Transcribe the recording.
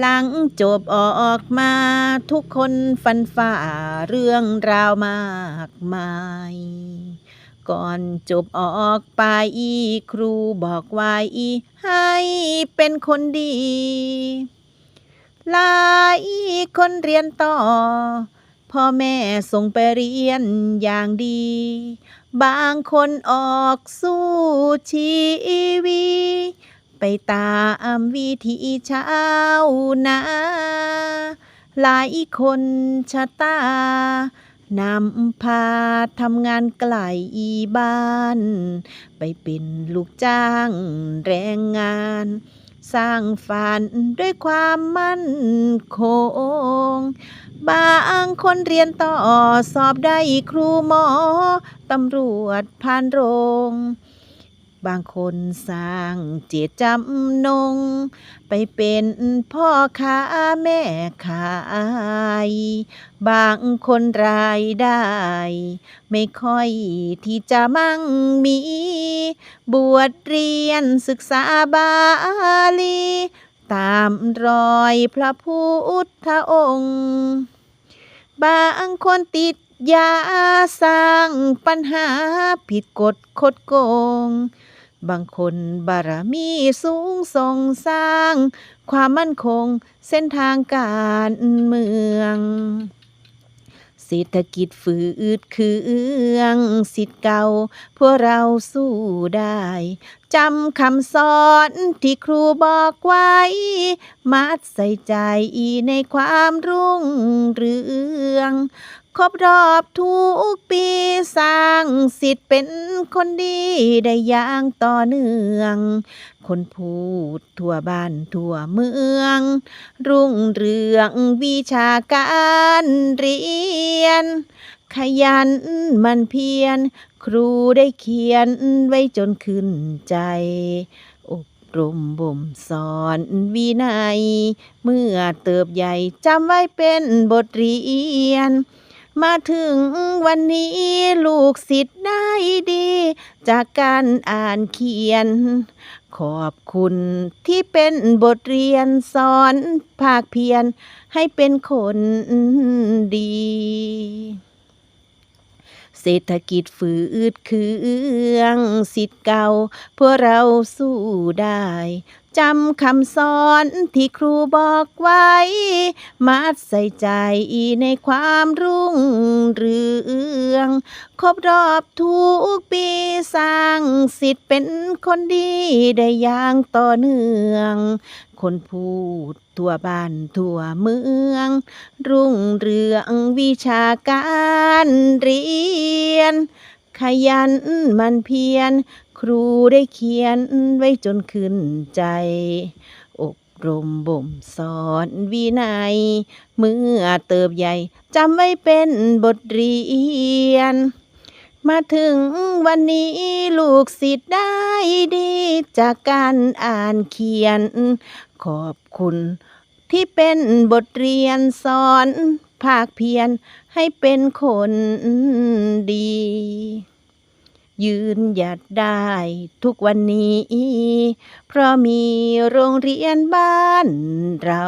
หลังจบออกมาทุกคนฟันฝ่าเรื่องราวมากมาย ก่อนจบออกไปครูบอกไว้ให้เป็นคนดีหลายคนเรียนต่อ พ่อแม่ส่งไปเรียนอย่างดี บางคนออกสู้ชีวิต ไปตามวิถีชาวนาหลายคนชะตานำพาทำงานไกลบ้าน ไปเป็นลูกจ้างแรงงาน สร้างฝันด้วยความมั่นคง บางคนเรียนต่อสอบได้ครูหมอ ตำรวจผ่านโรง บางคนสร้างเจตจำนง ไปเป็นพ่อค้าแม่ขาย บางคนรายได้ ไม่ค่อยที่จะมั่งมี บวชเรียนศึกษาบาลี ตามรอยพระพุทธองค์ บางคนติด ย่าสร้างปัญหาผิดกฎคดโกง บางคนบารมีสูงส่งสร้าง ความมั่นคงเส้นทางการเมืองเศรษฐกิจฝืดเคืองสิทธิ์เก่า พวกเราสู้ได้จำคำสอนที่ครูบอกไว้ มัดใส่ใจในความรุ่งเรือง ครบรอบทุกปีสร้างสิทธิ์เป็นคนดีได้อย่างต่อเนื่อง คนพูดทั่วบ้านทั่วเมือง รุ่งเรืองวิชาการเรียน ขยันมันเพียร ครูได้เขียนไว้จนขึ้นใจอบรมบ่มสอนวินัย เมื่อเติบใหญ่จำไว้เป็นบทเรียน มาถึงวันนี้ลูกศิษย์ได้ดี จากการอ่านเขียน ขอบคุณที่เป็นบทเรียนสอนภาคเพียรให้เป็นคนดี เศรษฐกิจฝืดเคืองสิทธิ์เก่าพวกเราสู้ได้จำคำสอนที่ครูบอกไว้ มาใส่ใจในความรุ่งเรือง ครบรอบทุกปีสร้างสิทธิ์เป็นคนดีได้อย่างต่อเนื่อง คนพูดทั่วบ้านทั่วเมือง รุ่งเรืองวิชาการเรียน ขยันมันเพียร ครูได้เขียนไว้จนขึ้นใจ รมบ่มสอนวินัย เมื่อเติบใหญ่จำไว้เป็นบทเรียน มาถึงวันนี้ลูกศิษย์ได้ดีจากการอ่านเขียน ขอบคุณที่เป็นบทเรียนสอน ภาคเพียรให้เป็นคนดี ยืนหยัดได้ทุกวันนี้ เพราะมีโรงเรียนบ้านเรา